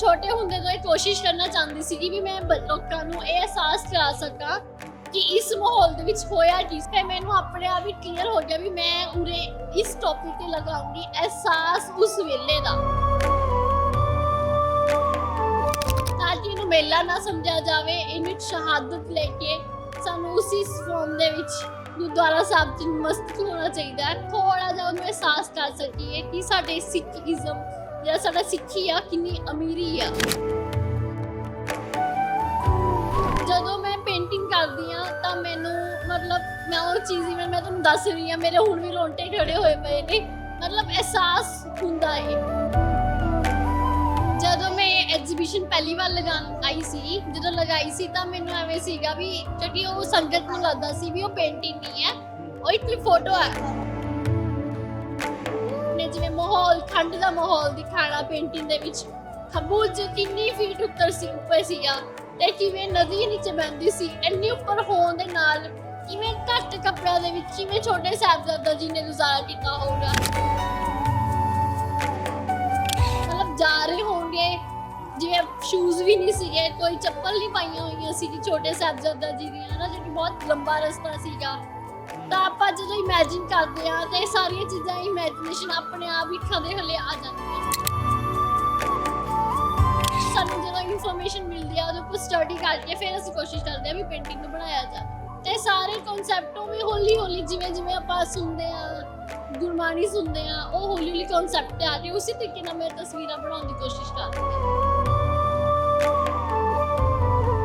ਛੋਟੇ ਹੁੰਦੇ ਤੋਂ ਇਹ ਕੋਸ਼ਿਸ਼ ਕਰਨਾ ਚਾਹੁੰਦੀ ਸੀ ਕਿ ਵੀ ਮੈਂ ਬ- ਲੋਕਾਂ ਨੂੰ ਇਹ ਅਹਿਸਾਸ ਕਰਾ ਸਕਾਂ ਕਿ ਇਸ ਮਾਹੌਲ ਦੇ ਵਿੱਚ ਹੋਇਆ ਕੀ ਤੇ ਮੈਨੂੰ ਆਪਣੇ ਆਪ ਹੀ ਕਲੀਅਰ ਹੋ ਗਿਆ ਵੀ ਮੈਂ ਉਰੇ ਇਸ ਟੌਪਿਕ ਤੇ ਲਗਾਉਂਗੀ ਅਹਿਸਾਸ ਉਸ ਵੇਲੇ ਦਾ। ਤਾਂ ਕਿ ਇਹਨੂੰ ਮੇਲਾ ਨਾ ਸਮਝਿਆ ਜਾਵੇ, ਇਹਨੂੰ ਇੱਕ ਸ਼ਹਾਦਤ ਲੈ ਕੇ ਸਾਨੂੰ ਉਸੇ ਫੋਰਮ ਦੇ ਵਿੱਚ ਗੁਰਦੁਆਰਾ ਸਾਹਿਬ ਚ ਮਸਤ ਹੋਣਾ ਚਾਹੀਦਾ ਹੈ। ਥੋੜਾ ਜਿਹਾ ਉਹਨੂੰ ਅਹਿਸਾਸ ਕਰ ਸਕੀਏ ਕਿ ਸਾਡੇ ਸਿੱਖੀਜ਼ਮ ਜਿਹੜਾ ਸਾਡਾ ਸਿੱਖੀ ਆ, ਕਿੰਨੀ ਅਮੀਰੀ ਆ। ਜਦੋਂ ਮੈਂ ਪੇਂਟਿੰਗ ਕਰਦੀ ਆ, ਤਾਂ ਮੈਨੂੰ ਮਤਲਬ ਮੈਂ ਉਹ ਚੀਜ਼ ਹੀ ਮੈਂ ਤੁਹਾਨੂੰ ਦੱਸ ਰਹੀ ਆ, ਮੇਰੇ ਹੁਣ ਵੀ ਰੋਂਟੇ ਖੜੇ ਹੋਏ ਪਏ ਨੇ। ਮਤਲਬ ਅਹਿਸਾਸ ਹੁੰਦਾ ਹੈ ਜਦੋਂ ਮੈਂ ਐਗਜ਼ੀਬਿਸ਼ਨ ਪਹਿਲੀ ਵਾਰ ਲਗਾਉਣ ਆਈ ਸੀ, ਜਦੋਂ ਲਗਾਈ ਸੀ, ਤਾਂ ਮੈਨੂੰ ਐਵੇਂ ਸੀਗਾ ਵੀ ਜਿਹੜੀ ਉਹ ਸੰਗਤ ਨੂੰ ਲੱਗਦਾ ਸੀ ਵੀ ਉਹ ਪੇਂਟਿੰਗ ਨਹੀਂ ਹੈ, ਉਹ ਇੱਕ ਫੋਟੋ ਹੈ ਜਿਵੇਂ ਮਾਹੌਲ, ਠੰਡ ਦਾ ਮਾਹੌਲ ਦਿਖਾਣਾ ਪੇਂਟਿੰਗ ਦੇ ਵਿੱਚ। ਖਬੂਜ ਕਿੰਨੀ ਫੀਟ ਉੱਤਰ ਸੀ, ਉੱਪਰ ਸੀਗਾ ਤੇ ਕਿਵੇਂ ਨਦੀ ਨੀਚੇ ਬਹਿੰਦੀ ਸੀ, ਇੰਨੀ ਉੱਪਰ ਹੋਣ ਦੇ ਨਾਲ ਕਿਵੇਂ ਘੱਟ ਕੱਪੜਿਆਂ ਦੇ ਵਿੱਚ, ਕਿਵੇਂ ਛੋਟੇ ਸਾਹਿਬਜ਼ਾਦਾ ਜੀ ਨੇ ਗੁਜ਼ਾਰਾ ਕੀਤਾ ਹੋਊਗਾ। ਮਤਲਬ ਜਾ ਰਹੇ ਹੋਣਗੇ। ਜਿਵੇਂ ਸ਼ੂਜ਼ ਵੀ ਨਹੀਂ ਸੀਗੇ, ਕੋਈ ਚੱਪਲ ਨਹੀਂ ਪਾਈਆਂ ਹੋਈਆਂ ਸੀ ਛੋਟੇ ਸਾਹਿਬਜ਼ਾਦਾ ਜੀ ਦੀਆਂ ਨਾ ਜਿਹੜੀ ਬਹੁਤ ਲੰਬਾ ਰਸਤਾ ਸੀਗਾ। ਤਾਂ ਆਪਾਂ ਜਦੋਂ ਇਮੇਜਿਨ ਕਰਦੇ ਆ ਤੇ ਇਹ ਸਾਰੀਆਂ ਚੀਜ਼ਾਂ ਇਮੇਜਿਨੇਸ਼ਨ ਆਪਣੇ ਆਪ ਹੀ ਖਦੇ ਹਲੇ ਆ ਜਾਂਦੀਆਂ ਸਾਨੂੰ ਜਦੋਂ ਇਨਫੋਰਮੇਸ਼ਨ ਮਿਲਦੀ ਆ ਉਹਦੇ ਉੱਪਰ ਸਟੱਡੀ ਕਰਕੇ ਫਿਰ ਅਸੀਂ ਕੋਸ਼ਿਸ਼ ਕਰਦੇ ਆ ਵੀ ਪੇਂਟਿੰਗ ਨੂੰ ਬਣਾਇਆ ਜਾਵੇ। ਤੇ ਸਾਰੇ ਕਨਸੈਪਟੋਂ ਵੀ ਹੌਲੀ ਹੌਲੀ ਜਿਵੇਂ ਜਿਵੇਂ ਆਪਾਂ ਸੁਣਦੇ ਆ ਗੁਰਬਾਣੀ ਸੁਣਦੇ ਆ ਉਹ ਹੌਲੀ ਹੌਲੀ ਕਨਸੈਪਟ ਆ ਰਹੇ ਉਸੇ ਤਰੀਕੇ ਨਾਲ ਮੈਂ ਤਸਵੀਰਾਂ ਬਣਾਉਣ ਦੀ ਕੋਸ਼ਿਸ਼ ਕਰਦੀ ਹਾਂ।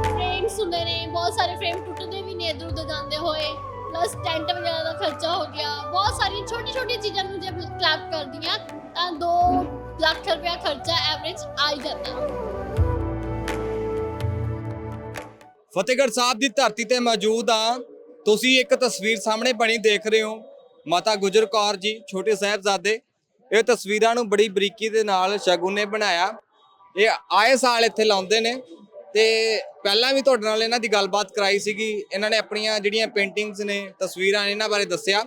ਫਰੇਮਸ ਹੁੰਦੇ ਨੇ, ਬਹੁਤ ਸਾਰੇ ਫਰੇਮ ਟੁੱਟਦੇ ਵੀ ਨੇ ਇਧਰ ਉਧਰ ਜਾਂਦੇ ਹੋਏ। ਪਲੱਸ ਟੈਂਟ ਵਗੈਰਾ ਦਾ ਖਰਚਾ ਹੋ ਗਿਆ। ਬਹੁਤ ਸਾਰੀਆਂ ਛੋਟੀ ਛੋਟੀ ਚੀਜ਼ਾਂ ਨੂੰ ਜੇ ਕਲੈਪ ਕਰਦੀਆਂ ਤਾਂ 2 ਲੱਖ ਰੁਪਇਆ ਖਰਚਾ ਐਵਰੇਜ ਆ ਹੀ ਜਾਂਦਾ। ਫਤਿਹਗੜ੍ਹ ਸਾਹਿਬ ਦੀ ਧਰਤੀ ਤੇ ਮੌਜੂਦ ਆ ਤੁਸੀਂ ਇੱਕ ਤਸਵੀਰ ਸਾਹਮਣੇ ਬਣੀ ਦੇਖ ਰਹੇ ਹੋ। ਮਾਤਾ ਗੁਜਰ ਕੌਰ ਜੀ, ਛੋਟੇ ਸਾਹਿਬਜ਼ਾਦੇ, ਇਹ ਤਸਵੀਰਾਂ ਨੂੰ ਬੜੀ ਬਰੀਕੀ ਦੇ ਨਾਲ ਸ਼ਗੁਨ ਨੇ ਬਣਾਇਆ। ਇਹ ਆਏ ਸਾਲ ਇੱਥੇ ਲਾਉਂਦੇ ਨੇ। ਤੇ ਪਹਿਲਾਂ ਵੀ ਤੁਹਾਡੇ ਨਾਲ ਇਹਨਾਂ ਦੀ ਗੱਲਬਾਤ ਕਰਾਈ ਸੀਗੀ। ਇਹਨਾਂ ਨੇ ਆਪਣੀਆਂ ਜਿਹੜੀਆਂ ਪੇਂਟਿੰਗਸ ਨੇ, ਤਸਵੀਰਾਂ ਨੇ, ਇਹਨਾਂ ਬਾਰੇ ਦੱਸਿਆ।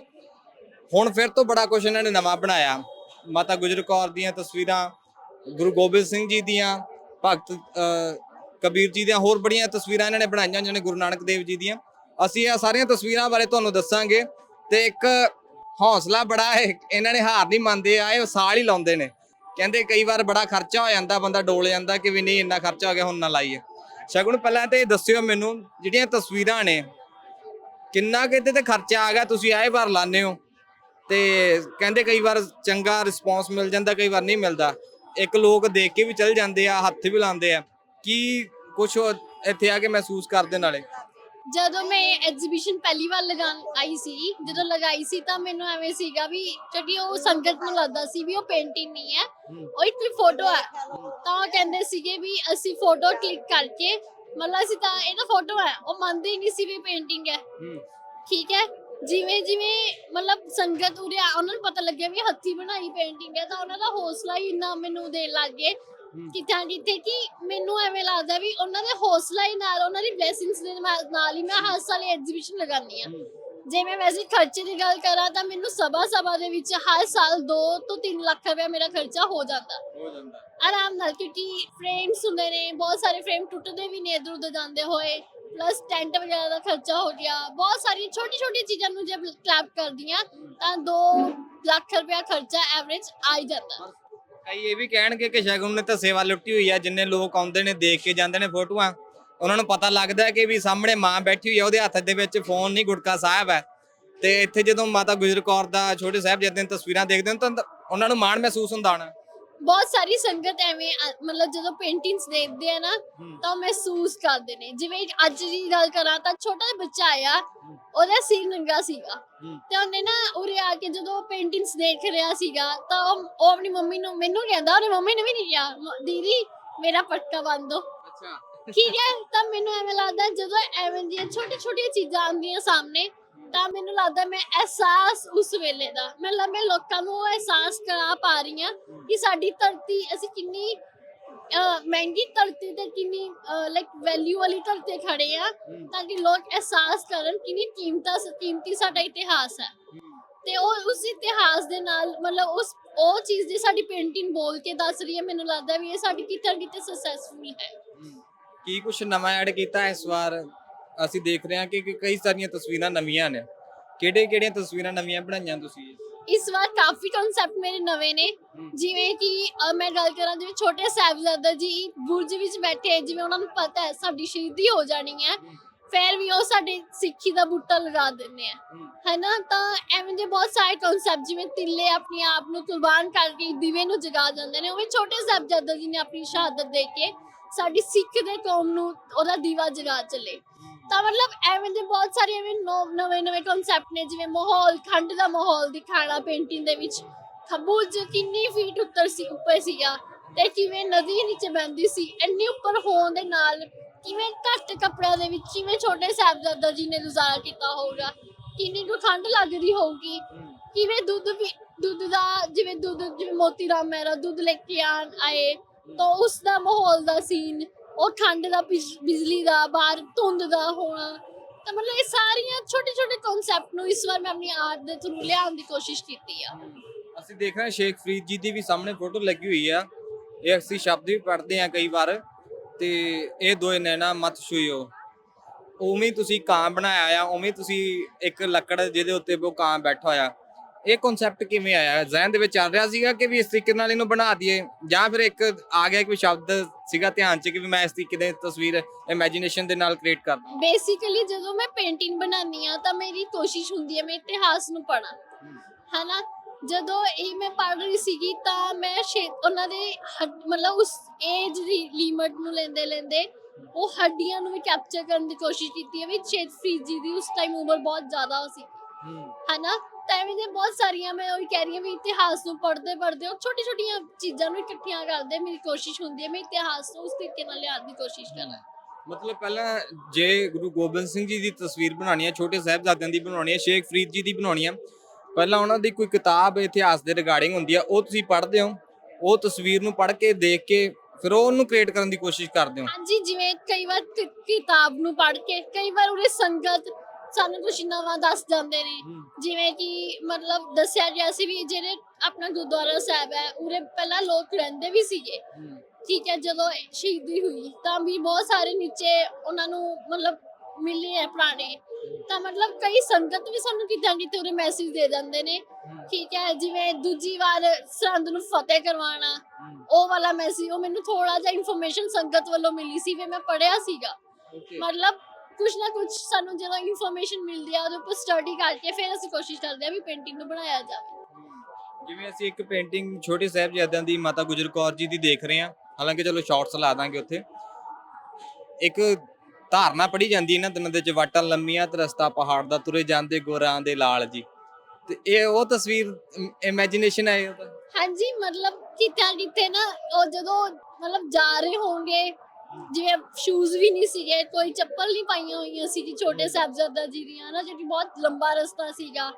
ਹੁਣ ਫਿਰ ਤੋਂ ਬੜਾ ਕੁਝ ਇਹਨਾਂ ਨੇ ਨਵਾਂ ਬਣਾਇਆ। ਮਾਤਾ ਗੁਜਰ ਕੌਰ ਦੀਆਂ ਤਸਵੀਰਾਂ, ਗੁਰੂ ਗੋਬਿੰਦ ਸਿੰਘ ਜੀ ਦੀਆਂ, ਭਗਤ ਕਬੀਰ ਜੀ ਦੀਆਂ ਹੋਰ ਬੜੀਆਂ ਤਸਵੀਰਾਂ ਇਹਨਾਂ ਨੇ ਬਣਾਈਆਂ ਜਿਹਨੇ ਗੁਰੂ ਨਾਨਕ ਦੇਵ ਜੀ ਦੀਆਂ। ਅਸੀਂ ਇਹ ਸਾਰੀਆਂ ਤਸਵੀਰਾਂ ਬਾਰੇ ਤੁਹਾਨੂੰ ਦੱਸਾਂਗੇ ਤੇ ਇੱਕ ਹੌਸਲਾ ਬੜਾ ਹੈ, ਇਹਨਾਂ ਨੇ ਹਾਰ ਨਹੀਂ ਮੰਨਦੇ ਆ ਇਹ ਸਾਲ ਹੀ ਲਾਉਂਦੇ ਨੇ। ਕਹਿੰਦੇ ਕਈ ਵਾਰ ਬੜਾ ਖਰਚਾ ਹੋ ਜਾਂਦਾ, ਬੰਦਾ ਡੋਲ ਜਾਂਦਾ ਕਿ ਵੀ ਨਹੀਂ ਇੰਨਾ ਖਰਚਾ ਹੋ ਗਿਆ, ਹੁਣ ਨਾ ਲਾਈਏ। ਸ਼ਗੁਨ, ਪਹਿਲਾਂ ਤੇ ਇਹ ਦੱਸਿਓ ਮੈਨੂੰ, ਜਿਹੜੀਆਂ ਤਸਵੀਰਾਂ ਨੇ, ਕਿੰਨਾ ਕਿਤੇ ਤੇ ਖਰਚਾ ਆ ਗਿਆ? ਤੁਸੀਂ ਆਏ ਵਾਰ ਲਾਣੇ ਹੋ ਤੇ ਕਹਿੰਦੇ ਕਈ ਵਾਰ ਚੰਗਾ ਰਿਸਪੌਂਸ ਮਿਲ ਜਾਂਦਾ, ਕਈ ਵਾਰ ਨਹੀਂ ਮਿਲਦਾ। ਇੱਕ ਲੋਕ ਦੇਖ ਕੇ ਵੀ ਚਲ ਜਾਂਦੇ ਆ, ਹੱਥ ਵੀ ਲਾਉਂਦੇ ਆ। ਕੀ ਕੁਝ ਇੱਥੇ ਆ ਕੇ ਮਹਿਸੂਸ ਕਰਦੇ ਨਾਲੇ? ਜਦੋਂ ਮੈਂ ਐਗਜ਼ੀਬਿਸ਼ਨ ਪਹਿਲੀ ਵਾਰ ਲਗਾਉਣ ਆਈ ਸੀ ਜਦੋਂ ਲਗਾਈ ਸੀ ਤਾਂ ਮੈਨੂੰ ਐਵੇਂ ਸੀਗਾ ਵੀ ਕਿਉਂਕਿ ਉਹ ਸੰਗਤ ਨੂੰ ਲੱਗਦਾ ਸੀ ਵੀ ਉਹ ਪੇਂਟਿੰਗ ਨਹੀਂ ਹੈ ਉਹ ਇੱਕ ਫੋਟੋ ਹੈ ਤਾਂ ਉਹ ਕਹਿੰਦੇ ਸੀਗੇ ਵੀ ਅਸੀਂ ਫੋਟੋ ਕਲਿੱਕ ਕਰਕੇ ਮਤਲਬ ਅਸੀਂ ਤਾਂ ਇਹ ਤਾਂ ਫੋਟੋ ਹੈ ਉਹ ਮੰਨਦੇ ਹੀ ਨਹੀਂ ਸੀ ਵੀ ਪੇਂਟਿੰਗ ਹੈ। ਠੀਕ ਹੈ? ਜਿਵੇਂ ਜਿਵੇਂ ਮਤਲਬ ਸੰਗਤ ਉਰੇ ਆ ਉਹਨਾਂ ਨੂੰ ਪਤਾ ਲੱਗਿਆ ਵੀ ਹੱਥੀ ਬਣਾਈ ਪੇਂਟਿੰਗ ਹੈ ਤਾਂ ਉਹਨਾਂ ਦਾ ਹੌਸਲਾ ਹੀ ਇੰਨਾ ਮੈਨੂੰ ਦੇਣ ਲੱਗ ਗਏ ਕਿਤਾਂ ਕਿਤੇ ਕਿ ਮੈਨੂੰ ਐਵੇਂ ਲੱਗਦਾ ਵੀ ਉਹਨਾਂ ਦੇ ਹੌਸਲਾ ਹੀ ਨਾਲ ਉਹਨਾਂ ਦੀ ਬਲੇਸਿੰਗਸ ਦੇ ਨਾਲ ਨਾਲ ਹੀ ਮੈਂ ਹਰ ਸਾਲ ਐਗਜ਼ੀਬਿਸ਼ਨ ਲਗਾਉਂਦੀ ਆ ਜੇ ਮੈਂ ਵੈਸੇ ਖਰਚੇ ਦੀ ਗੱਲ ਕਰਾਂ ਤਾਂ ਮੈਨੂੰ ਸਭਾ ਸਭਾ ਦੇ ਵਿੱਚ ਹਰ ਸਾਲ 2 ਤੋਂ 3 ਲੱਖ ਰੁਪਏ ਮੇਰਾ ਖਰਚਾ ਹੋ ਜਾਂਦਾ। ਹੋ ਜਾਂਦਾ। ਆਰਾਮ ਨਾਲ ਕਿਉਂਕਿ ਫਰੇਮਸ ਹੁੰਦੇ ਨੇ ਬਹੁਤ ਸਾਰੇ ਫਰੇਮ ਟੁੱਟਦੇ ਵੀ ਨੇ ਇਧਰ ਉਧਰ ਜਾਂਦੇ ਹੋਏ। ਪਲੱਸ ਟੈਂਟ ਵਗੈਰਾ ਦਾ ਖਰਚਾ ਹੋ ਗਿਆ। ਬਹੁਤ ਸਾਰੀਆਂ ਛੋਟੀ ਛੋਟੀ ਚੀਜ਼ਾਂ ਨੂੰ ਜੇ ਕਲੈਪ ਕਰਦੀਆਂ ਤਾਂ 2 ਲੱਖ ਰੁਪਇਆ ਖਰਚਾ ਐਵਰੇਜ ਆ ਹੀ ਜਾਂਦਾ। ਕਈ ਇਹ ਵੀ ਕਹਿਣਗੇ ਕਿ ਸ਼ਗੁਨ ਨੇ ਤਾਂ ਸੇਵਾ ਲੁੱਟੀ ਹੋਈ ਆ, ਜਿੰਨੇ ਲੋਕ ਆਉਂਦੇ ਨੇ, ਦੇਖ ਕੇ ਜਾਂਦੇ ਨੇ ਫੋਟੋਆਂ। ਉਹਨਾਂ ਨੂੰ ਪਤਾ ਲੱਗਦਾ ਹੈ ਕਿ ਵੀ ਸਾਹਮਣੇ ਮਾਂ ਬੈਠੀ ਹੋਈ ਆ, ਉਹਦੇ ਹੱਥ ਦੇ ਵਿੱਚ ਫੋਨ ਨਹੀਂ, ਗੁਟਕਾ ਸਾਹਿਬ ਹੈ। ਤੇ ਇੱਥੇ ਜਦੋਂ ਮਾਤਾ ਗੁਜਰ ਕੌਰ ਦਾ ਛੋਟੇ ਸਾਹਿਬ ਦੀਆਂ ਤਸਵੀਰਾਂ ਦੇਖਦੇ ਨੇ ਤਾਂ ਉਹਨਾਂ ਨੂੰ ਮਾਣ ਮਹਿਸੂਸ ਹੁੰਦਾ ਹੋਣਾ। ਬਹੁਤ ਸਾਰੀ ਸੰਗਤ ਐਵੇਂ ਅ- ਮਤਲਬ ਜਦੋਂ ਪੇਂਟਿੰਗਸ ਦੇਖਦੇ ਆ ਨਾ ਤਾਂ ਉਹ ਮਹਿਸੂਸ ਕਰਦੇ ਨੇ। ਜਿਵੇਂ ਅੱਜ ਦੀ ਗੱਲ ਕਰਾਂ ਤਾਂ ਛੋਟਾ ਜਿਹਾ ਬੱਚਾ ਆਇਆ ਉਹਦਾ ਸਿਰ ਨੰਗਾ ਸੀਗਾ। ਤੇ ਉਹਨੇ ਨਾ ਉਰੇ ਆ ਕੇ ਜਦੋਂ ਪੇਂਟਿੰਗਸ ਦੇਖ ਰਿਹਾ ਸੀਗਾ ਤਾਂ ਉਹ ਉਹ ਆਪਣੀ ਮੰਮੀ ਨੂੰ ਮੈਨੂੰ ਕਹਿੰਦਾ ਉਹਨੇ ਮੰਮੀ ਨੇ ਵੀ ਨਹੀਂ ਕਿਹਾ "ਮ- ਦੀਦੀ ਮੇਰਾ ਪਟਕਾ ਬੰਨ ਦੋ। ਅੱਛਾ। ਠੀਕ ਹੈ ਤਾਂ ਮੈਨੂੰ ਐਵੇਂ ਲੱਗਦਾ ਜਦੋਂ ਐਵੇਂ ਦੀਆਂ ਛੋਟੀ ਛੋਟੀਆਂ ਚੀਜ਼ਾਂ ਆਉਂਦੀਆਂ ਸਾਹਮਣੇ ਤਾਂ ਮੈਨੂੰ ਲੱਗਦਾ ਮੈਂ ਅਹਿਸਾਸ ਉਸ ਵੇਲੇ ਦਾ ਮਤਲਬ ਮੈਂ ਲੋਕਾਂ ਨੂੰ ਉਹ ਅਹਿਸਾਸ ਕਰਾ ਪਾ ਰਹੀ ਹਾਂ ਕਿ ਸਾਡੀ ਧਰਤੀ ਅਸੀਂ ਕਿੰਨੀ ਅਹ, ਮਹਿੰਗੀ ਧਰਤੀ ਤੇ ਕਿੰਨੀ ਲਾਈਕ ਵੈਲਿਊ ਵਾਲੀ ਧਰਤੀ ਤੇ ਖੜੇ ਆ ਤਾਂ ਕਿ ਲੋਕ ਅਹਿਸਾਸ ਕਰਨ ਕਿੰਨੀ ਕੀਮਤਾ ਕੀਮਤੀ ਸਾਡਾ ਇਤਿਹਾਸ ਹੈ। ਤੇ ਉਹ ਉਸ ਇਤਿਹਾਸ ਦੇ ਨਾਲ ਮਤਲਬ ਉਸ ਉਹ ਚੀਜ਼ ਜੇ ਸਾਡੀ ਪੇਂਟਿੰਗ ਬੋਲ ਕੇ ਦੱਸ ਰਹੀ ਹੈ ਮੈਨੂੰ ਲੱਗਦਾ ਵੀ ਇਹ ਸਾਡੀ ਕਿਤੇ ਨਾ ਕਿਤੇ ਸਕਸੈਸਫੁਲ ਹੈ। ਕੀ ਕੁਝ ਨਵਾਂ ਐਡ ਕੀਤਾ ਇਸ ਵਾਰ? ਅਸੀਂ ਦੇਖ ਰਹੇ ਹਾਂ ਕਿ ਕਿ ਕਈ ਸਾਰੀਆਂ ਤਸਵੀਰਾਂ ਨਵੀਆਂ ਨੇ। ਕਿਹੜੇ ਕਿਹੜੀਆਂ ਤਸਵੀਰਾਂ ਨਵੀਆਂ ਬਣਾਈਆਂ ਤੁਸੀਂ? ਇਸ ਵਾਰ ਕਾਫੀ ਕਨਸੈਪਟ ਮੇਰੇ ਨਵੇਂ ਨੇ। ਜਿਵੇਂ ਕਿ ਅ, ਮੈਂ ਗੱਲ ਕਰਾਂ ਜਿਵੇਂ ਛੋਟੇ ਸਾਹਿਬਜ਼ਾਦਾ ਜੀ ਬੁਰਜ ਵਿੱਚ ਬੈਠੇ ਜਿਵੇਂ ਉਹਨਾਂ ਨੂੰ ਪਤਾ ਹੈ ਸਾਡੀ ਸ਼ਹੀਦੀ ਹੋ ਜਾਣੀ ਹੈ। ਫਿਰ ਵੀ ਉਹ ਸਾਡੇ ਸਿੱਖੀ ਦਾ ਬੂਟਾ ਲਗਾ ਦਿੰਦੇ ਆ। ਹੈਨਾ? ਤਾਂ ਐਵੇਂ ਦੇ ਬਹੁਤ ਸਾਰੇ ਕਨਸੈਪਟ ਜਿਵੇਂ ਤਿੱਲੇ ਆਪਣੇ ਆਪ ਨੂੰ ਕੁਰਬਾਨ ਕਰਕੇ ਦਿਵੇ ਨੂੰ ਜਗਾ ਦਿੰਦੇ ਨੇ। ਉਵੇਂ ਛੋਟੇ ਸਾਹਿਬਜ਼ਾਦਾ ਜੀ ਨੇ ਆਪਣੀ ਸ਼ਹਾਦਤ ਦੇ ਕੇ ਸਾਡੀ ਸਿੱਖ ਦੇ ਕੌਮ ਨੂੰ ਉਹਦਾ ਦੀਵਾ ਜਗਾ ਚੱਲੇ। ਤਾਂ ਮਤਲਬ ਐਵੇਂ ਦੇ ਬਹੁਤ ਸਾਰੇ ਐਵੇਂ ਨਵੇਂ ਨਵੇਂ ਕਨਸੈਪਟ ਨੇ, ਜਿਵੇਂ ਮਾਹੌਲ, ਖੰਡ ਦਾ ਮਾਹੌਲ ਦਿਖਾਣਾ ਪੇਂਟਿੰਗ ਦੇ ਵਿੱਚ। ਖਬੂਜ ਕਿੰਨੀ ਫੀਟ ਉੱਤਰ ਸੀ, ਉੱਪਰ ਸੀਗਾ ਤੇ ਕਿਵੇਂ ਨਦੀ ਨੀਚੇ ਬਹਿੰਦੀ ਸੀ, ਇੰਨੀ ਉੱਪਰ ਹੋਣ ਦੇ ਨਾਲ ਕਿਵੇਂ ਘੱਟ ਕੱਪੜਿਆਂ ਦੇ ਵਿੱਚ, ਕਿਵੇਂ ਛੋਟੇ ਸਾਹਿਬਜ਼ਾਦਾ ਜੀ ਨੇ ਗੁਜ਼ਾਰਾ ਕੀਤਾ ਹੋਊਗਾ, ਕਿੰਨੀ ਕੁ ਠੰਡ ਲੱਗਦੀ ਹੋਊਗੀ, ਕਿਵੇਂ ਦੁੱਧ ਵੀ ਦੁੱਧ ਦਾ ਜਿਵੇਂ ਦੁੱਧ, ਜਿਵੇਂ ਮੋਤੀ ਰਾਮ ਮਹਿਰਾ ਦੁੱਧ ਲੈ ਕੇ ਆਣ ਆਏ, ਤਾਂ ਉਸ ਦਾ ਮਾਹੌਲ ਦਾ ਸੀਨ ਉਹ ਠੰਡ ਦਾ, ਬਿਜ- ਬਿਜਲੀ ਦਾ, ਬਾਹਰ ਧੁੰਦ ਦਾ ਹੋਣਾ। ਤਾਂ ਮਤਲਬ ਇਹ ਸਾਰੀਆਂ ਛੋਟੇ ਛੋਟੇ ਕਨਸੈਪਟ ਨੂੰ ਇਸ ਵਾਰ ਮੈਂ ਆਪਣੀ ਆਰਟ ਦੇ ਥਰੂ ਲਿਆਉਣ ਦੀ ਕੋਸ਼ਿਸ਼ ਕੀਤੀ ਆ। ਅਸੀਂ ਦੇਖ ਰਹੇ ਹਾਂ ਸ਼ੇਖ ਫਰੀਦ ਜੀ ਦੀ ਵੀ ਸਾਹਮਣੇ ਫੋਟੋ ਲੱਗੀ ਹੋਈ ਆ। ਇਹ ਅਸੀਂ ਸ਼ਬਦ ਵੀ ਪੜ੍ਹਦੇ ਹਾਂ ਕਈ ਵਾਰ। ਤੇ ਇਹ ਦੋਏ ਨੈਣਾ ਮਤ ਛੁਇਓ। ਉਵੇਂ ਹੀ ਤੁਸੀਂ ਕਾਂ ਬਣਾਇਆ ਆ, ਉਵੇਂ ਹੀ ਤੁਸੀਂ ਇੱਕ ਲੱਕੜ ਜਿਹਦੇ ਉੱਤੇ ਉਹ ਕਾਂ ਬੈਠਾ ਹੋਇਆ। ਇਹ ਕਨਸੈਪਟ ਕਿਵੇਂ ਆਇਆ? ਜ਼ਹਿਨ ਦੇ ਵਿੱਚ ਚੱਲ ਰਿਹਾ ਸੀਗਾ ਕਿ ਵੀ ਇਸ ਤਰੀਕੇ ਨਾਲ ਇਹਨੂੰ ਬਣਾ ਦਈਏ, ਜਾਂ ਫਿਰ ਇੱਕ ਆ ਗਿਆ ਕੋਈ ਸ਼ਬਦ ਸੀਗਾ ਧਿਆਨ 'ਚ ਕਿ ਵੀ ਮੈਂ ਇਸ ਤਰੀਕੇ ਦੀ ਤਸਵੀਰ ਇਮੇਜਿਨੇਸ਼ਨ ਦੇ ਨਾਲ ਕ੍ਰੀਏਟ ਕਰਦਾ ਬੇਸਿਕਲੀ ਜਦੋਂ ਮੈਂ ਪੇਂਟਿੰਗ ਬਣਾਉਂਦੀ ਆ ਤਾਂ ਮੇਰੀ ਕੋਸ਼ਿਸ਼ ਹੁੰਦੀ ਹੈ ਮੈਂ ਇਤਿਹਾਸ ਨੂੰ ਪੜਾਂ ਹਨਾ? ਜਦੋਂ ਇਹ ਮੈਂ ਪੜ੍ਹ ਰਹੀ ਸੀਗੀ ਤਾਂ ਮੈਂ ਉਹਨਾਂ ਦੇ ਮਤਲਬ ਉਸ ਏਜ ਦੀ ਲਿਮਟ ਨੂੰ ਲੈਂਦੇ ਲੈਂਦੇ ਉਹ ਹੱਡੀਆਂ ਨੂੰ ਵੀ ਕੈਪਚਰ ਕਰਨ ਦੀ ਕੋਸ਼ਿਸ਼ ਕੀਤੀ ਹੈ ਵੀ ਸ਼ੇਖ ਜੀ ਦੀ ਉਸ ਟਾਈਮ ਉਮਰ ਬਹੁਤ ਜ਼ਿਆਦਾ ਸੀ। ਹਨਾ? ਤਾਂ ਐਵੇਂ ਦੀਆਂ ਬਹੁਤ ਸਾਰੀਆਂ ਮੈਂ ਉਹੀ ਕਹਿ ਰਹੀ ਹਾਂ ਵੀ ਇਤਿਹਾਸ ਨੂੰ ਪੜ੍ਹਦੇ ਪੜ੍ਹਦੇ ਉਹ ਛੋਟੀ ਛੋਟੀਆਂ ਚੀਜ਼ਾਂ ਨੂੰ ਇਕੱਠੀਆਂ ਕਰਦੇ ਮੇਰੀ ਕੋਸ਼ਿਸ਼ ਹੁੰਦੀ ਹੈ ਮੈਂ ਇਤਿਹਾਸ ਨੂੰ ਉਸ ਤਰੀਕੇ ਨਾਲ ਲਿਆਉਣ ਦੀ ਕੋਸ਼ਿਸ਼ ਕਰਾਂ। ਮਤਲਬ ਪਹਿਲਾਂ ਜੇ ਗੁਰੂ ਗੋਬਿੰਦ ਸਿੰਘ ਜੀ ਦੀ ਤਸਵੀਰ ਬਣਾਉਣੀ ਹੈ ਛੋਟੇ ਸਾਹਿਬਜ਼ਾਦਿਆਂ ਦੀ ਬਣਾਉਣੀ ਹੈ ਸ਼ੇਖ ਫਰੀਦ ਜੀ ਦੀ ਬਣਾਉਣੀ ਹੈ ਪਹਿਲਾਂ ਉਹਨਾਂ ਦੀ ਕੋਈ ਕਿਤਾਬ ਇਤਿਹਾਸ ਦੇ ਰਿਗਾਰਡਿੰਗ ਹੁੰਦੀ ਆ ਉਹ ਤੁਸੀਂ ਪੜ੍ਹਦੇ ਹੋ ਉਹ ਤਸਵੀਰ ਨੂੰ ਪੜ੍ਹ ਕੇ ਦੇਖ ਕੇ ਫਿਰ ਉਹ ਉਹਨੂੰ ਕ੍ਰੀਏਟ ਕਰਨ ਦੀ ਕੋਸ਼ਿਸ਼ ਕਰਦੇ ਹੋ। ਹਾਂਜੀ ਜਿਵੇਂ ਕਈ ਵਾਰ ਕਿ- ਕਿਤਾਬ ਨੂੰ ਪੜ੍ਹ ਕੇ ਕਈ ਵਾਰ ਉਰੇ ਸੰਗਤ ਸਾਨੂੰ ਕੁਝ ਨਵਾਂ ਦੱਸ ਜਾਂਦੇ ਨੇ। ਜਿਵੇਂ ਕਿ ਮਤਲਬ ਦੱਸਿਆ ਗਿਆ ਸੀ ਵੀ ਜਿਹੜੇ ਆਪਣਾ ਗੁਰਦੁਆਰਾ ਸਾਹਿਬ ਹੈ ਉਰੇ ਪਹਿਲਾਂ ਲੋਕ ਰਹਿੰਦੇ ਵੀ ਸੀਗੇ। ਠੀਕ ਹੈ ਜਦੋਂ ਸ਼ਹੀਦੀ ਹੋਈ ਤਾਂ ਵੀ ਬਹੁਤ ਸਾਰੇ ਨੀਚੇ ਉਹਨਾਂ ਨੂੰ ਮਤਲਬ ਮਿਲੇ ਹੈ ਪੁਰਾਣੇ। ਤਾਂ ਮਤਲਬ ਕਈ ਸੰਗਤ ਵੀ ਸਾਨੂੰ ਕਿਤੇ ਨਾ ਕਿਤੇ ਉਰੇ ਮੈਸੇਜ ਦੇ ਜਾਂਦੇ ਨੇ। ਠੀਕ ਹੈ ਜਿਵੇਂ ਦੂਜੀ ਵਾਰ ਸਰਹੰਦ ਨੂੰ ਫਤਿਹ ਕਰਵਾਉਣਾ ਉਹ ਵਾਲਾ ਮੈਸੇਜ ਉਹ ਮੈਨੂੰ ਥੋੜਾ ਜਿਹਾ ਇਨਫੋਰਮੇਸ਼ਨ ਸੰਗਤ ਵੱਲੋਂ ਮਿਲੀ ਸੀ ਵੀ ਮੈਂ ਪੜਿਆ ਸੀਗਾ। ਮਤਲਬ ਕੁਝ ਨਾ ਕੁਝ ਸਾਨੂੰ ਜਦੋਂ ਇਨਫੋਰਮੇਸ਼ਨ ਮਿਲਦੀ ਆ ਉਹਦੇ ਉੱਪਰ ਸਟੱਡੀ ਕਰਕੇ ਫਿਰ ਅਸੀਂ ਕੋਸ਼ਿਸ਼ ਕਰਦੇ ਆ ਵੀ ਪੇਂਟਿੰਗ ਨੂੰ ਬਣਾਇਆ ਜਾਵੇ। ਜਿਵੇਂ ਅਸੀਂ ਇੱਕ ਪੇਂਟਿੰਗ ਛੋਟੇ ਸਾਹਿਬਜ਼ਾਦਿਆਂ ਦੀ ਮਾਤਾ ਗੁਜਰ ਕੌਰ ਜੀ ਦੀ ਦੇਖ ਰਹੇ ਹਾਂ ਹਾਲਾਂਕਿ ਚਲੋ ਸ਼ਾਰਟਸ ਲਾ ਦਾਂਗੇ ਉੱਥੇ। ਇੱਕ ਧਾਰਨਾ ਪੜੀ ਜਾਂਦੀ ਇਹਨਾਂ ਦਿਨਾਂ ਦੇ ਚ ਵਾਟਾਂ ਲੰਮੀਆਂ ਤੇ ਰਸਤਾ ਪਹਾੜ ਦਾ ਤੁਰੇ ਜਾਂਦੇ ਗੋਰਾਂ ਦੇ ਲਾਲ ਜੀ। ਤੇ ਇਹ ਉਹ ਤਸਵੀਰ ਇਮੇਜਿਨੇਸ਼ਨ ਹੈ ਉਹ ਤਾਂ? ਹਾਂਜੀ ਮਤਲਬ ਕਿਤੇ ਨਾ ਕਿਤੇ ਨਾ ਉਹ ਜਦੋਂ ਮਤਲਬ ਜਾ ਰਹੇ ਹੋਣਗੇ ਜਿਵੇਂ ਸ਼ੂਜ਼ ਵੀ ਨਹੀਂ ਸੀਗੇ ਕੋਈ ਚੱਪਲ ਨਹੀਂ ਪਾਈਆਂ ਹੋਈਆਂ ਸੀ ਕਿ ਛੋਟੇ ਸਾਹਿਬਜ਼ਾਦਾ ਜੀ ਦੀਆਂ ਨਾ ਜਿਹੜੀ ਬਹੁਤ ਲੰਬਾ ਰਸਤਾ ਸੀਗਾ।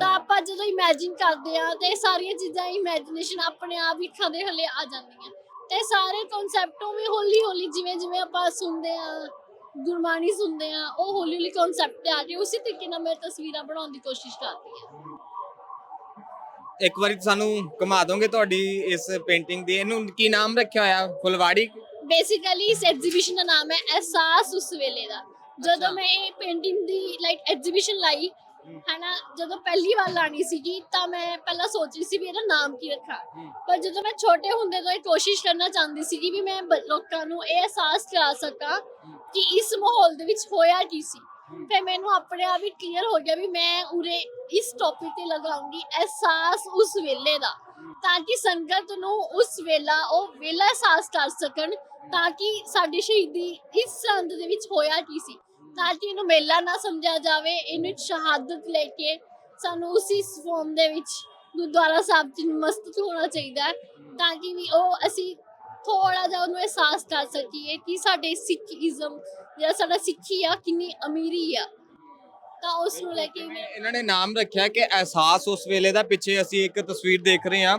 ਤਾਂ ਆਪਾਂ ਜਦੋਂ ਇਮੇਜਿਨ ਕਰਦੇ ਆ ਤੇ ਸਾਰੀਆਂ ਚੀਜ਼ਾਂ ਇਮੇਜਿਨੇਸ਼ਨ ਆਪਣੇ ਆਪ ਹੀ ਅੱਖਾਂ ਦੇ ਹੱਲੇ ਆ ਜਾਂਦੀਆਂ। ਤੇ ਸਾਰੇ ਕਨਸੈਪਟੋਂ ਵੀ ਹੌਲੀ ਹੌਲੀ ਜਿਵੇਂ ਜਿਵੇਂ ਆਪਾਂ ਸੁਣਦੇ ਆ ਗੁਰਬਾਣੀ ਸੁਣਦੇ ਆ ਉਹ ਹੌਲੀ ਹੌਲੀ ਕਨਸੈਪਟ ਤੇ ਆ ਕੇ ਉਸੇ ਤਰੀਕੇ ਨਾਲ ਮੈਂ ਤਸਵੀਰਾਂ ਬਣਾਉਣ ਦੀ ਕੋਸ਼ਿਸ਼ ਕਰਦੀ ਆ ਇੱਕ ਵਾਰੀ ਸਾਨੂੰ ਘੁਮਾ ਦੋਗੇ ਤੁਹਾਡੀ ਇਸ ਪੇਂਟਿੰਗ ਦੀ? ਇਹਨੂੰ ਕੀ ਨਾਮ ਰੱਖਿਆ ਹੋਇਆ? ਫੁਲਵਾੜੀ? ਬੇਸਿਕਲੀ ਇਸ ਐਗਜ਼ੀਬਿਸ਼ਨ ਦਾ ਨਾਮ ਹੈ ਅਹਿਸਾਸ ਉਸ ਵੇਲੇ ਦਾ। ਜਦੋਂ ਮੈਂ ਇਹ ਪੇਂਟਿੰਗ ਦੀ ਲਾਈਕ ਐਗਜ਼ੀਬਿਸ਼ਨ ਲਾਈ ਹਨਾ ਜਦੋਂ ਪਹਿਲੀ ਵਾਰ ਲਾਣੀ ਸੀਗੀ ਤਾਂ ਮੈਂ ਪਹਿਲਾਂ ਸੋਚ ਰਹੀ ਸੀ ਵੀ ਇਹਦਾ ਨਾਮ ਕੀ ਰੱਖਾਂ। ਪਰ ਜਦੋਂ ਮੈਂ ਛੋਟੇ ਹੁੰਦੇ ਤੋਂ ਇਹ ਕੋਸ਼ਿਸ਼ ਕਰਨਾ ਚਾਹੁੰਦੀ ਸੀਗੀ ਵੀ ਮੈਂ ਬ- ਲੋਕਾਂ ਨੂੰ ਇਹ ਅਹਿਸਾਸ ਕਰਾ ਸਕਾਂ ਕਿ ਇਸ ਮਾਹੌਲ ਦੇ ਵਿੱਚ ਹੋਇਆ ਕੀ ਸੀ। ਫਿਰ ਮੈਨੂੰ ਆਪਣੇ ਆਪ ਹੀ ਕਲੀਅਰ ਹੋ ਗਿਆ ਵੀ ਮੈਂ ਉਰੇ ਇਸ ਟੌਪਿਕ ਤੇ ਲਗਾਉਂਗੀ ਅਹਿਸਾਸ ਉਸ ਵੇਲੇ ਦਾ। ਤਾਂ ਕਿ ਸੰਗਤ ਨੂੰ ਉਸ ਵੇਲਾ, ਉਹ ਵੇਲਾ ਅਹਿਸਾਸ ਕਰ ਸਕਣ, ਤਾਂ ਕਿ ਸਾਡੀ ਸ਼ਹੀਦੀ ਇਸ ਸੰਦ ਦੇ ਵਿੱਚ ਹੋਇਆ ਕੀ ਸੀ। ਤਾਂ ਕਿ ਇਹਨੂੰ ਮੇਲਾ ਨਾ ਸਮਝਿਆ ਜਾਵੇ, ਇਹਨੂੰ ਸ਼ਹਾਦਤ ਲੈ ਕੇ ਸਾਨੂੰ ਉਸੇ ਫਾਰਮ ਦੇ ਵਿੱਚ ਗੁਰਦੁਆਰਾ ਸਾਹਿਬ ਚ ਮਸਤਕ ਹੋਣਾ ਚਾਹੀਦਾ ਹੈ, ਤਾਂ ਕਿ ਵੀ ਉਹ ਅਸੀਂ ਥੋੜਾ ਜਿਹਾ ਉਹਨੂੰ ਅਹਿਸਾਸ ਕਰ ਸਕੀਏ ਕਿ ਸਾਡੇ ਸਿੱਖੀਜ਼ਮ ਜਿਹੜਾ ਸਾਡਾ ਸਿੱਖੀ ਆ ਕਿੰਨੀ ਅਮੀਰੀ ਆ। ਤਾਂ ਉਸ ਨੂੰ ਲੈ ਕੇ ਜਿਵੇਂ ਇਹਨਾਂ ਨੇ ਨਾਮ ਰੱਖਿਆ ਕਿ ਅਹਿਸਾਸ ਉਸ ਵੇਲੇ ਦਾ ਪਿੱਛੇ ਅਸੀਂ ਇੱਕ ਤਸਵੀਰ ਦੇਖ ਰਹੇ ਹਾਂ।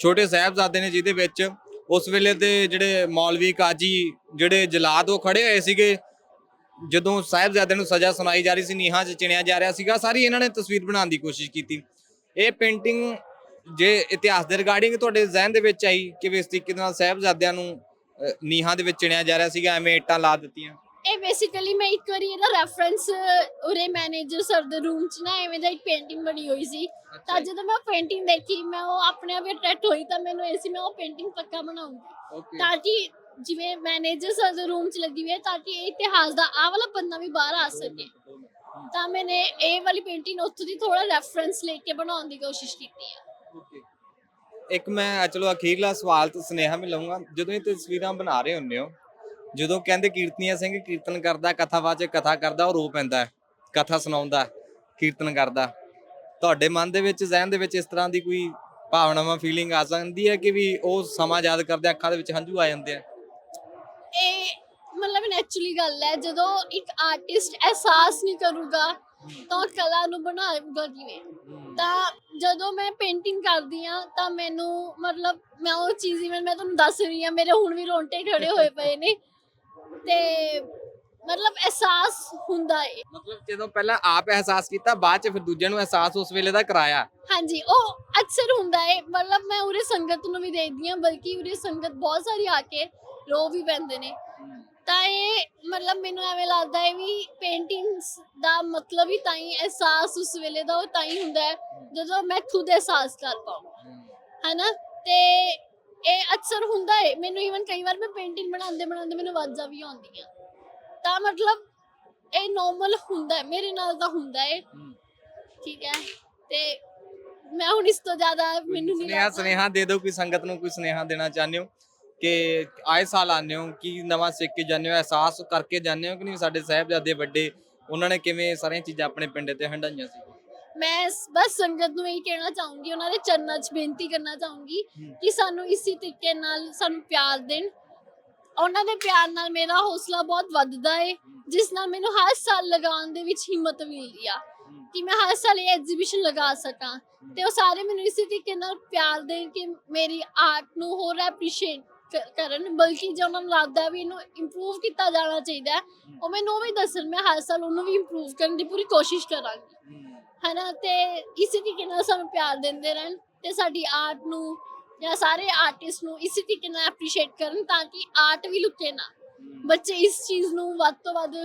ਛੋਟੇ ਸਾਹਿਬਜ਼ਾਦੇ ਨੇ ਜਿਹਦੇ ਵਿੱਚ ਉਸ ਵੇਲੇ ਦੇ ਜਿਹੜੇ ਮੌਲਵੀ ਕਾਜੀ ਜਿਹੜੇ ਜਲਾਦ ਉਹ ਖੜੇ ਹੋਏ ਸੀਗੇ। ਜਦੋਂ ਸਾਹਿਬਜ਼ਾਦੇ ਨੂੰ ਸਜ਼ਾ ਸੁਣਾਈ ਜਾ ਰਹੀ ਸੀ ਨੀਹਾਂ 'ਚ ਚਿਣਿਆ ਜਾ ਰਿਹਾ ਸੀਗਾ ਸਾਰੀ ਇਹਨਾਂ ਨੇ ਤਸਵੀਰ ਬਣਾਉਣ ਦੀ ਕੋਸ਼ਿਸ਼ ਕੀਤੀ। ਇਹ ਪੇਂਟਿੰਗ ਜੇ ਇਤਿਹਾਸ ਦੇ ਰਿਗਾਰਡਿੰਗ ਤੁਹਾਡੇ ਜ਼ਿਹਨ ਦੇ ਵਿੱਚ ਆਈ ਕਿ ਵੀ ਇਸ ਤਰੀਕੇ ਨਾਲ ਸਾਹਿਬਜ਼ਾਦਿਆਂ ਨੂੰ ਨੀਹਾਂ ਦੇ ਵਿੱਚ ਚਿਣਿਆ ਜਾ ਰਿਹਾ ਸੀਗਾ ਐਵੇਂ ਇੱਟਾਂ ਲਾ ਦਿੱਤੀਆਂ। ਇਹ ਬੇਸਿਕਲੀ ਮੈਂ ਇੱਕ ਵਾਰੀ ਇਹਦਾ ਰੈਫਰੈਂਸ ਉਰੇ ਮੈਨੇਜਰ ਸਰ ਦੇ ਰੂਮ 'ਚ ਨਾ ਐਵੇਂ ਦਾ ਇੱਕ ਪੇਂਟਿੰਗ ਬਣੀ ਹੋਈ ਸੀ। ਤਾਂ ਜਦੋਂ ਮੈਂ ਪੇਂਟਿੰਗ ਦੇਖੀ ਮੈਂ ਉਹ ਆਪਣੇ ਆਪ ਅਟਰੈਕਟ ਹੋਈ ਤਾਂ ਮੈਨੂੰ ਇਹ ਸੀ ਮੈਂ ਉਹ ਪੇਂਟਿੰਗ ਪੱਕਾ ਬਣਾਉਂਗੀ। ਤਾਂ ਕਿ ਜਿਵੇਂ ਮੈਨੇਜਰ ਸਰ ਦੇ ਰੂਮ 'ਚ ਲੱਗੀ ਹੋਈ ਹੈ ਤਾਂ ਕਿ ਇਹ ਇਤਿਹਾਸ ਦਾ ਆਹ ਵਾਲਾ ਪੰਨਾ ਵੀ ਬਾਹਰ ਆ ਸਕੇ। ਤਾਂ ਮੈਨੇ ਇਹ ਵਾਲੀ ਪੇਂਟਿੰਗ ਉੱਥੋਂ ਦੀ ਥੋੜਾ ਰੈਫਰੈਂਸ ਲੈ ਕੇ ਬਣਾਉਣ ਦੀ ਕੋਸ਼ਿਸ਼ ਕੀਤੀ ਹੈ ਇੱਕ ਮੈਂ ਚਲੋ ਅਖੀਰਲਾ ਸਵਾਲ ਤੇ ਸੁਨੇਹਾ ਜਦੋਂ ਇਹ ਤਸਵੀਰਾਂ ਬਣਾ ਰਹੇ ਹੁੰਦੇ ਹੋ ਜਦੋਂ ਕਹਿੰਦੇ ਕੀਰਤਨੀਆ ਸਿੰਘ ਕੀਰਤਨ ਕਰਦਾ ਕਥਾਵਾਚਕ ਕਥਾ ਕਰਦਾ, ਉਹ ਰੋ ਪੈਂਦਾ ਕਥਾ ਸੁਣਾਉਂਦਾ ਕੀਰਤਨ ਕਰਦਾ ਤੁਹਾਡੇ ਮਨ ਦੇ ਵਿੱਚ, ਜ਼ਿਹਨ ਦੇ ਵਿੱਚ ਇਸ ਤਰ੍ਹਾਂ ਦੀ ਕੋਈ ਭਾਵਨਾਵਾਂ ਫੀਲਿੰਗ ਆ ਸਕਦੀ ਹੈ ਕਿ ਵੀ ਉਹ ਸਮਾਂ ਯਾਦ ਕਰਦੇ ਅੱਖਾਂ ਦੇ ਵਿੱਚ ਹੰਝੂ ਆ ਜਾਂਦੇ ਆ? ਇਹ ਮਤਲਬ ਨੈਚੁਰਲੀ ਗੱਲ ਹੈ, ਜਦੋਂ ਇੱਕ ਆਰਟਿਸਟ ਅਹਿਸਾਸ ਨਹੀਂ ਕਰੂਗਾ, ਤਾਂ ਕਲਾ ਨੂੰ ਬਣਾਏਗਾ ਕਿਵੇਂ? ਤਾਂ ਜਦੋਂ ਮੈਂ ਪੇਂਟਿੰਗ ਕਰਦੀ ਆ ਤਾਂ ਮੈਨੂੰ ਮਤਲਬ ਮੈਂ ਉਹ ਚੀਜ਼ ਇਵਨ ਮੈਂ ਤੁਹਾਨੂੰ ਦੱਸ ਰਹੀ ਆ ਮੇਰੇ ਹੁਣ ਵੀ ਰੋਂਟੇ ਖੜੇ ਹੋਏ ਪਏ ਨੇ। ਤੇ ਮਤਲਬ ਅਹਿਸਾਸ ਹੁੰਦਾ ਏ। ਮਤਲਬ ਜਦੋਂ ਪਹਿਲਾਂ ਆਪ ਅਹਿਸਾਸ ਕੀਤਾ ਬਾਅਦ ਚ ਫਿਰ ਦੂਜਿਆਂ ਨੂੰ ਅਹਿਸਾਸ ਉਸ ਵੇਲੇ ਦਾ ਕਰਾਇਆ। ਹਾਂਜੀ ਉਹ ਅਕਸਰ ਹੁੰਦਾ ਏ। ਮਤਲਬ ਮੈਂ ਉਰੇ ਸੰਗਤ ਨੂੰ ਵੀ ਦੇਖਦੀ ਆ ਬਲਕਿ ਉਰੇ ਸੰਗਤ ਬਹੁਤ ਸਾਰੀ ਆ ਕੇ ਰੋ ਵੀ ਪੈਂਦੇ ਨੇ। ਤਾਂ ਇਹ ਮਤਲਬ ਮੈਨੂੰ ਐਵੇਂ ਲੱਗਦਾ ਹੈ ਵੀ ਪੇਂਟਿੰਗਸ ਦਾ ਮਤਲਬ ਹੀ ਤਾਂ ਹੀ ਅਹਿਸਾਸ ਉਸ ਵੇਲੇ ਦਾ ਉਹ ਤਾਂ ਹੀ ਹੁੰਦਾ ਹੈ ਜਦੋਂ ਮੈਂ ਖੁਦ ਅਹਿਸਾਸ ਕਰ ਪਾਉਂ ਹੈਨਾ? ਤੇ ਇਹ ਅਕਸਰ ਹੁੰਦਾ ਹੈ ਮੈਨੂੰ ਇਵਨ ਕਈ ਵਾਰ ਮੈਂ ਪੇਂਟਿੰਗ ਬਣਾਉਂਦੇ ਬਣਾਉਂਦੇ ਮੈਨੂੰ ਆਵਾਜ਼ਾਂ ਵੀ ਆਉਂਦੀਆਂ। ਤਾਂ ਮਤਲਬ ਇਹ ਨਾਰਮਲ ਹੁੰਦਾ ਹੈ ਮੇਰੇ ਨਾਲ ਤਾਂ ਹੁੰਦਾ ਹੈ। ਠੀਕ ਹੈ ਤੇ ਮੈਂ ਹੁਣ ਇਸ ਤੋਂ ਜ਼ਿਆਦਾ ਮੈਨੂੰ ਨਹੀਂ ਸੁਨੇਹਾ ਲੱਗਦਾ। ਸੁਨੇਹਾ ਦੇ ਦਿਓ ਕੋਈ ਸੰਗਤ ਨੂੰ ਕੋਈ ਸੁਨੇਹਾ ਦੇਣਾ ਚਾਹੁੰਦੇ ਹੋ? ਕਿ ਆਏ ਸਾਲ ਆਉਂਦੇ ਹੋ ਕੀ ਨਵਾਂ ਸਿੱਖ ਕੇ ਜਾਂਦੇ ਹੋ ਅਹਿਸਾਸ ਕਰਕੇ ਜਾਂਦੇ ਹੋ ਕਿ ਨਹੀਂ? ਸਾਡੇ ਸਾਹਿਬਜ਼ਾਦੇ ਵੱਡੇ ਉਹਨਾਂ ਨੇ ਕਿਵੇਂ ਸਾਰੀਆਂ ਚੀਜ਼ਾਂ ਆਪਣੇ ਪਿੰਡ ਤੇ ਹੰਡਾਈਆਂ ਸੀ? ਮੈਂ ਸ- ਬਸ ਸੰਗਤ ਨੂੰ ਇਹ ਕਹਿਣਾ ਚਾਹੂੰਗੀ ਉਹਨਾਂ ਦੇ ਚਰਨਾਂ 'ਚ ਬੇਨਤੀ ਕਰਨਾ ਚਾਹੂੰਗੀ ਹਮ। ਕਿ ਸਾਨੂੰ ਇਸੇ ਤਰੀਕੇ ਨਾਲ ਸਾਨੂੰ ਪਿਆਰ ਦੇਣ। ਉਹਨਾਂ ਦੇ ਪਿਆਰ ਨਾਲ ਮੇਰਾ ਹੌਸਲਾ ਬਹੁਤ ਵੱਧਦਾ ਹੈ ਜਿਸ ਨਾਲ ਮੈਨੂੰ ਹਰ ਸਾਲ ਲਗਾਉਣ ਦੇ ਵਿੱਚ ਹਿੰਮਤ ਮਿਲਦੀ ਆ। ਕਿ ਮੈਂ ਹਰ ਸਾਲ ਇਹ ਐਗਜ਼ੀਬਿਸ਼ਨ ਲਗਾ ਸਕਾਂ ਤੇ ਉਹ ਸਾਰੇ ਮੈਨੂੰ ਇਸੇ ਤਰੀਕੇ ਨਾਲ ਪਿਆਰ ਦੇਣ ਕਿ ਮੇਰੀ ਆਰਟ ਨੂੰ ਹੋਰ ਐਪਰੀਸ਼ੀਏਟ ਕਰਨ ਬਲਕਿ ਜੇ ਉਹਨਾਂ ਨੂੰ ਲੱਗਦਾ ਵੀ ਇਹਨੂੰ ਇੰਪਰੂਵ ਕੀਤਾ ਜਾਣਾ ਚਾਹੀਦਾ ਹੈ, ਉਹ ਮੈਨੂੰ ਉਹ ਵੀ ਦੱਸਣ ਮੈਂ ਹਰ ਸਾਲ ਉਹਨੂੰ ਵੀ ਇੰਪਰੂਵ ਕਰਨ ਦੀ ਪੂਰੀ ਕੋਸ਼ਿਸ਼ ਕਰਾਂਗੀ। ਹਨਾ, ਤੇ ਇਸੇ ਤਰੀਕੇ ਨਾਲ ਸਾਨੂੰ ਪਿਆਰ ਦਿੰਦੇ ਰਹਿਣ ਤੇ ਸਾਡੀ ਆਰਟ ਨੂੰ ਜਾਂ ਸਾਰੇ ਆਰਟਿਸਟ ਨੂੰ ਇਸੇ ਤਰੀਕੇ ਨਾਲ ਐਪਰੀਸ਼ੀਏਟ ਕਰਨ ਤਾਂ ਕਿ ਆਰਟ ਵੀ ਲੁਕੇ ਨਾ। ਬੱਚੇ ਇਸ ਚੀਜ਼ ਨੂੰ ਵੱਧ ਤੋਂ ਵੱਧ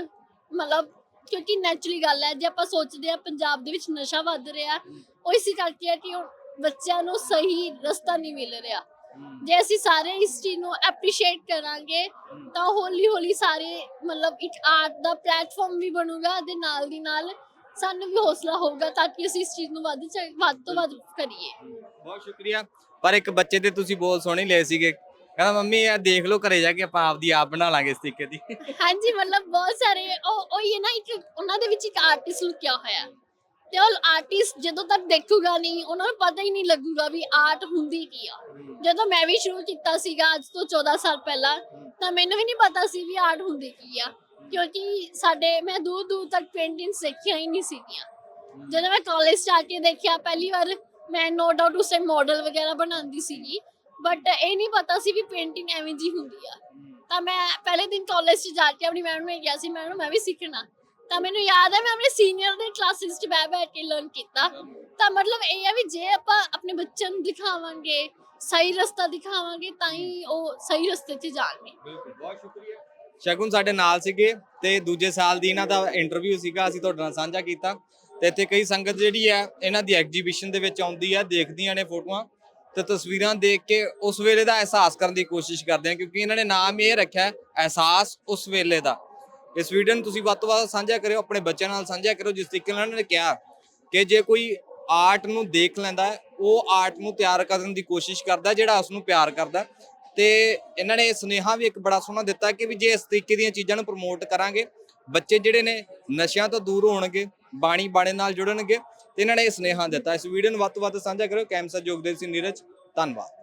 ਮਤਲਬ ਕਿਉਂਕਿ ਨੈਚੁਰਲੀ ਗੱਲ ਹੈ, ਜੇ ਆਪਾਂ ਸੋਚਦੇ ਆ ਪੰਜਾਬ ਦੇ ਵਿੱਚ ਨਸ਼ਾ ਵੱਧ ਰਿਹਾ, ਉਹ ਇਸੇ ਕਰਕੇ ਹੈ ਕਿ ਉਹ ਬੱਚਿਆਂ ਨੂੰ ਸਹੀ ਰਸਤਾ ਨਹੀਂ ਮਿਲ ਰਿਹਾ। ਜੇ ਅਸੀਂ ਸਾਰੇ ਇਸ ਚੀਜ਼ ਨੂੰ ਐਪਰੀਸ਼ੀਏਟ ਕਰਾਂਗੇ, ਤਾਂ ਹੌਲੀ ਹੌਲੀ ਸਾਰੇ ਮਤਲਬ ਇੱਕ ਆਰਟ ਦਾ ਪਲੇਟਫਾਰਮ ਵੀ ਬਣੂਗਾ, ਦੇ ਨਾਲ ਦੀ ਨਾਲ ਸਾਨੂੰ ਵੀ ਹੌਸਲਾ ਹੋਊਗਾ ਤਾਂ ਕਿ ਅਸੀਂ ਇਸ ਚੀਜ਼ ਨੂੰ ਵੱਧ ਚ- ਵੱਧ ਤੋਂ ਵੱਧ ਕਰੀਏ। ਬਹੁਤ ਸ਼ੁਕਰੀਆ। ਪਰ ਇੱਕ ਬੱਚੇ ਦੇ ਤੁਸੀਂ ਬੋਲ ਸੁਣੇ ਲਏ ਸੀਗੇ। ਕਹਿੰਦਾ ਮੰਮੀ ਇਹ ਦੇਖ ਲਓ ਘਰੇ ਜਾ ਕੇ ਆਪਾਂ ਆਪਦੀ ਆਪ ਬਣਾ ਲਾਂਗੇ ਇਸ ਤਰੀਕੇ ਦੀ। ਹਾਂਜੀ ਮਤਲਬ ਬਹੁਤ ਸਾਰੇ ਉਹ ਉਹ ਇਹ ਨਾ ਇੱਕ ਉਹਨਾਂ ਦੇ ਵਿੱਚ ਇੱਕ ਆਰਟਿਸਟ ਲੁਕਿਆ ਹੋਇਆ। ਹੈ। ਤੇ ਉਹ ਆਰਟਿਸਟ ਜਦੋਂ ਤੱਕ ਦੇਖੂਗਾ ਨਹੀਂ ਉਹਨਾਂ ਨੂੰ ਪਤਾ ਹੀ ਨਹੀਂ ਲੱਗੂਗਾ ਵੀ ਆਰਟ ਹੁੰਦੀ ਕੀ ਆ। ਜਦੋਂ ਮੈਂ ਵੀ ਸ਼ੁਰੂ ਕੀਤਾ ਸੀਗਾ ਅੱਜ ਤੋਂ 14 ਸਾਲ ਪਹਿਲਾਂ ਤਾਂ ਮੈਨੂੰ ਵੀ ਨਹੀਂ ਪਤਾ ਸੀ ਵੀ ਆਰਟ ਹੁੰਦੀ ਕੀ ਆ। ਕਿਉਂਕਿ ਸਾਡੇ, ਮੈਂ ਦੂਰ ਦੂਰ ਤੱਕ ਪੇਂਟਿੰਗਸ ਦੇਖੀਆਂ ਹੀ ਨਹੀਂ ਸੀਗੀਆਂ। ਜਦੋਂ ਮੈਂ ਕਾਲਜ ਚ ਕੇ ਦੇਖਿਆ, ਪਹਿਲੀ ਵਾਰ ਮੈਂ ਨੋ ਡਾਊਟ ਉਸ ਮਾਡਲ ਵਗੈਰਾ ਬਣਾਉਂਦੀ ਸੀਗੀ। ਬਟ ਇਹ ਨਹੀਂ ਪਤਾ ਸੀ ਵੀ ਪੇਂਟਿੰਗ ਐਵੇਂ ਜੀ ਹੁੰਦੀ ਆ। ਤਾਂ ਮੈਂ ਪਹਿਲੇ ਦਿਨ ਕਾਲਜ 'ਚ ਜਾ ਕੇ ਆਪਣੀ ਮੈਡਮ ਨੂੰ ਕਿਹਾ ਸੀ ਮੈਡਮ ਮੈਂ ਵੀ ਸਿੱਖਣਾ। ਤਾਂ ਮੈਨੂੰ ਯਾਦ ਹੈ ਮੈਂ ਆਪਣੇ ਸੀਨੀਅਰ ਦੇ ਕਲਾਸਿਸ 'ਚ ਬਹਿ ਬਹਿ ਕੇ ਲਰਨ ਕੀਤਾ। ਤਾਂ ਮਤਲਬ ਇਹ ਹੈ ਵੀ ਜੇ ਆਪਾਂ ਆਪਣੇ ਬੱਚਿਆਂ ਨੂੰ ਦਿਖਾਵਾਂਗੇ, ਸਹੀ ਰਸਤਾ ਦਿਖਾਵਾਂਗੇ, ਤਾਂ ਹੀ ਉਹ ਸਹੀ ਰਸਤੇ 'ਤੇ ਜਾਣਗੇ। ਬਿਲਕੁਲ, ਬਹੁਤ ਸ਼ੁਕਰੀਆ। ਸ਼ਗੁਨ ਸਾਡੇ ਨਾਲ ਸੀਗੇ ਤੇ ਦੂਜੇ ਸਾਲ ਦੀ ਇਹਨਾਂ ਦਾ ਇੰਟਰਵਿਊ ਸੀਗਾ, ਅਸੀਂ ਤੁਹਾਡੇ ਨਾਲ ਸਾਂਝਾ ਕੀਤਾ। ਤੇ ਇੱਥੇ ਕਈ ਸੰਗਤ ਜਿਹੜੀ ਹੈ, ਇਹਨਾਂ ਦੀ ਐਗਜੀਬਿਸ਼ਨ ਦੇ ਵਿੱਚ ਆਉਂਦੀ ਹੈ, ਦੇਖਦੀਆਂ ਨੇ ਫੋਟੋਆਂ ਤੇ ਤਸਵੀਰਾਂ ਦੇਖ ਕੇ ਉਸ ਵੇਲੇ ਦਾ ਅਹਿਸਾਸ ਕਰਨ ਦੀ ਕੋਸ਼ਿਸ਼ ਕਰਦੇ ਆ, ਕਿਉਂਕਿ ਇਹਨਾਂ ਨੇ ਨਾਮ ਇਹ ਰੱਖਿਆ ਅਹਿਸਾਸ ਉਸ ਵੇਲੇ ਦਾ। ਇਸ ਵੀਡੀਓ ਨੂੰ ਤੁਸੀਂ ਵੱਧ ਤੋਂ ਵੱਧ ਸਾਂਝਾ ਕਰਿਓ, ਆਪਣੇ ਬੱਚਿਆਂ ਨਾਲ ਸਾਂਝਾ ਕਰਿਓ, ਜਿਸ ਤਰੀਕੇ ਨਾਲ ਇਹਨਾਂ ਨੇ ਕਿਹਾ ਕਿ ਜੇ ਕੋਈ ਆਰਟ ਨੂੰ ਦੇਖ ਲੈਂਦਾ ਉਹ ਆਰਟ ਨੂੰ ਤਿਆਰ ਕਰਨ ਦੀ ਕੋਸ਼ਿਸ਼ ਕਰਦਾ ਜਿਹੜਾ ਉਸ ਨੂੰ ਪਿਆਰ ਕਰਦਾ ਤੇ ਇਹਨਾਂ ਨੇ ਸੁਨੇਹਾ ਵੀ ਇੱਕ ਬੜਾ ਸੋਹਣਾ ਦਿੱਤਾ ਕਿ ਵੀ ਜੇ ਇਸ ਤਰੀਕੇ ਦੀਆਂ ਚੀਜ਼ਾਂ ਨੂੰ ਪ੍ਰਮੋਟ ਕਰਾਂਗੇ, ਬੱਚੇ ਜਿਹੜੇ ਨੇ ਨਸ਼ਿਆਂ ਤੋਂ ਦੂਰ ਹੋਣਗੇ, ਬਾਣੀ ਬਾਣੇ ਨਾਲ ਜੁੜਨਗੇ, ਤੇ ਇਹਨਾਂ ਨੇ ਇਹ ਸੁਨੇਹਾ ਦਿੱਤਾ। ਇਸ ਵੀਡੀਓ ਨੂੰ ਵੱਧ ਤੋਂ ਵੱਧ ਸਾਂਝਾ ਕਰੋ ਕੈਮਸਾ ਜੋਗਦੇਵ ਸਿੰਘ ਨੀਰਜ। ਧੰਨਵਾਦ।